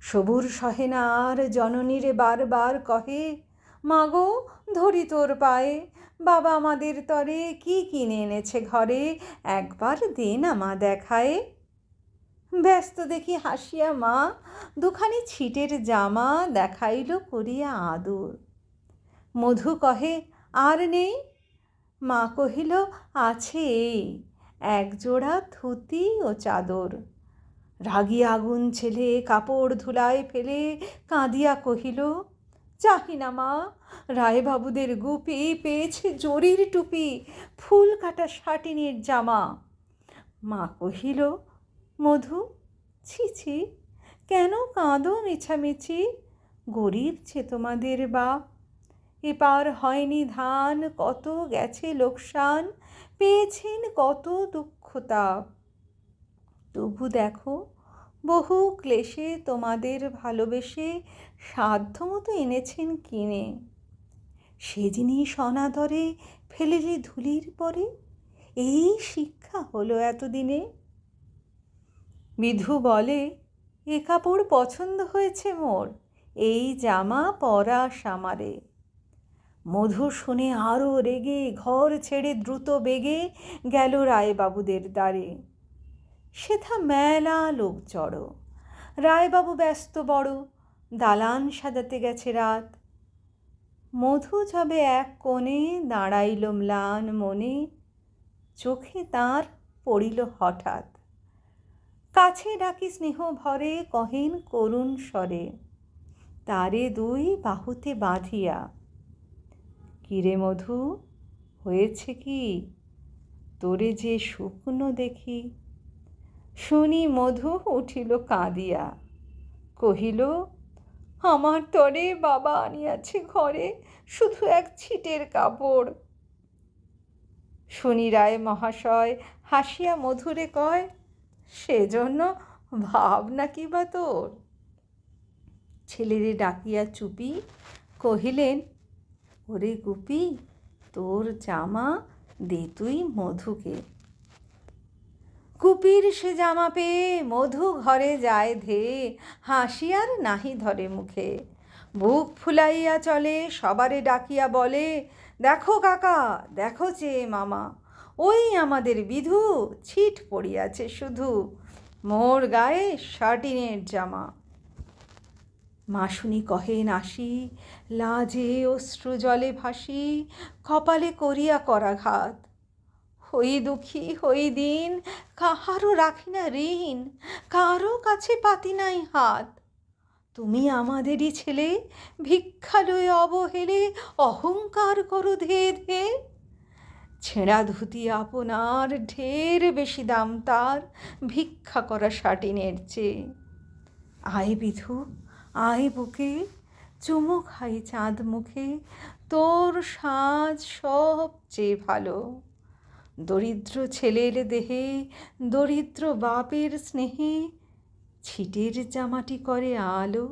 সবুর সহে না আর জননীরে বারবার কহে, মাগো, ধরি তোর পায়ে, বাবা আমাদের তরে কি কিনে এনেছে ঘরে, একবার দে না মা দেখায়। ব্যস্ত দেখি হাসিয়া মা, দুখানি ছিটের জামা দেখাইল করিয়া আদর। মধু কহে, আর নেই? মা কহিল, আছে এই এক জোড়া ধুতি ও চাদর। রাগি আগুন ছেলে, কাপড় ধুলায় ফেলে কাঁদিয়া কহিল চাহি না মা, রায়বাবুদের গুপি পেয়েছে জরির টুপি, ফুল কাটা শাটিনের জামা। মা কহিল, মধু, ছি ছি, কেন কাঁদো মিছামিছি? গরিব ছে তোমাদের বাপ, এপার হয়নি ধান, কত গেছে লোকসান, পেয়েছেন কত দুঃখ তাপ তবু দেখো বহু ক্লেশে তোমাদের ভালোবেসে সাধ্যমতো এনেছেন কিনে। সে জিনিস অনাদরে ফেলেলে ধুলির পরে, এই শিক্ষা হলো এতদিনে। বিধু বলে, এ কাপড় পছন্দ হয়েছে মোর, এই জামা পরা সামারে মধু শুনে আরও রেগে ঘর ছেড়ে দ্রুত বেগে গেল রায়বাবুদের দ্বারে। সেথা মেলা লোক জড়ো রায়বাবু ব্যস্ত বড়, দালান সাজাতে গেছে রাত। মধু যাবে এক কোণে দাঁড়াইল ম্লান মনে, চোখে তার পড়িল হঠাৎ। কাছে ডাকি স্নেহ ভরে, কহেন করুণ স্বরে, তারে দুই বাহুতে বাঁধিয়া। কিরে মধু, হয়েছে কি? তোরে যে শুকনো দেখি শুনি মধু উঠিল কাঁদিয়া। কহিল, আমার তরে বাবা আনিয়াছে ঘরে, শুধু এক ছিটের কাপড়। শুনি রায় মহাশয় হাসিয়া মধুরে কয়, সেজন্য ভাবনা কি বা তোর? ছেলেরে ডাকিয়া চুপি কহিলেন, ওরে গুপি, তোর জামা দে তুই মধুকে। কুপির সে জামা পেয়ে মধু ঘরে যায় ধেয়ে হাসিয়ার নাহি ধরে মুখে। বুক ফুলাইয়া চলে, সবারে ডাকিয়া বলে, দেখো কাকা, দেখো চেয়ে মামা, ওই আমাদের বিধু, ছিট পড়িয়াছে শুধু, মোর গায়ে শাটিনের জামা। মাসুনি কহেন আসি, লাজে অশ্রু জলে ভাসি, কপালে করিয়া করাঘাত হই দুঃখী, হই দিন, কাহারও রাখি না ঋণ কারও কাছে পাতি নাই হাত। তুমি আমাদেরই ছেলে ভিক্ষা লয়ে অবহেলে, অহংকার করো ধে ধে। ছেঁড়া ধুতি আপনার ঢের বেশি দাম তার, ভিক্ষা করা শাটিনের চেয়ে। আয় বিধু, আয় বুকে চুমু খাই চাঁদ মুখে, তোর সাজ সবচেয়ে ভালো। দরিদ্র ছেলের দেহে দরিদ্র বাপের স্নেহে ছিটের জামাটি করে আলো।